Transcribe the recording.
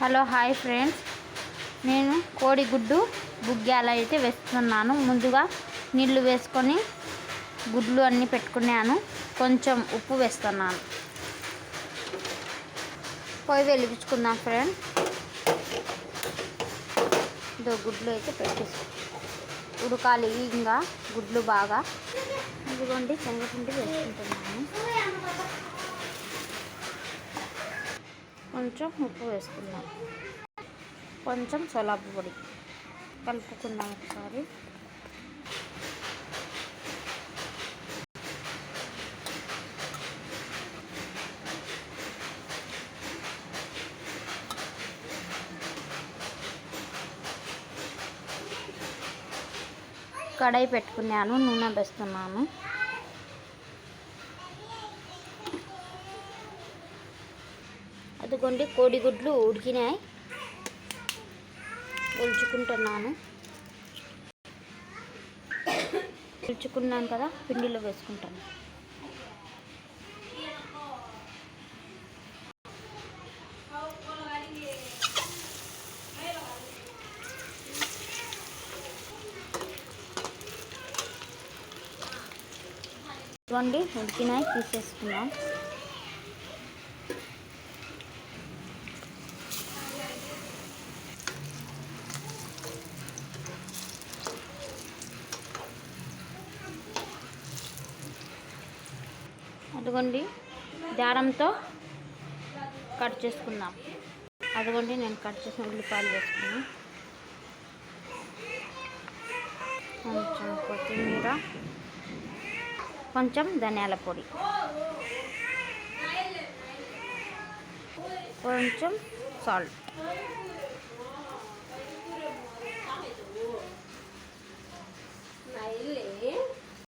Hello hi friends. నేను కోడిగుడ్డు బుగ్గ్యాలు అయితే వేస్తున్నాను. ముందుగా నీళ్ళు వేసుకొని గుడ్లు అన్నీ పెట్టుకున్నాను. కొంచెం ఉప్పు వేస్తున్నాను. పొయ్యి వెలిగించుకుందాం ఫ్రెండ్. ఇదో గుడ్లు అయితే పెట్టేసి ఉడకాలి ఇంకా గుడ్లు బాగా. ఇదిగోండి శనగపిండి వేసుకుంటున్నాను. కొంచెం ఉప్పు వేసుకుందాం. కొంచెం సొలాపు పొడి కలుపుకుందాం ఒకసారి. కడాయి పెట్టుకున్నాను నూనె వేస్తున్నాను. అదిగోండి కోడిగుడ్లు ఉడికినాయి. ఒలుచుకుంటున్నాను. ఒలుచుకున్నాను కదా పిండిలో వేసుకుంటాను. ఇదిగోండి ఉడికినాయి తీసేసుకున్నాం. అదిగోండి దారంతో కట్ చేసుకుందాం. అదిగోండి నేను కట్ చేసిన ఉల్లిపాయలు వేసుకున్నాను. కొంచెం కొత్తిమీర కొంచెం ధనియాల పొడి. కొంచెం సాల్ట్.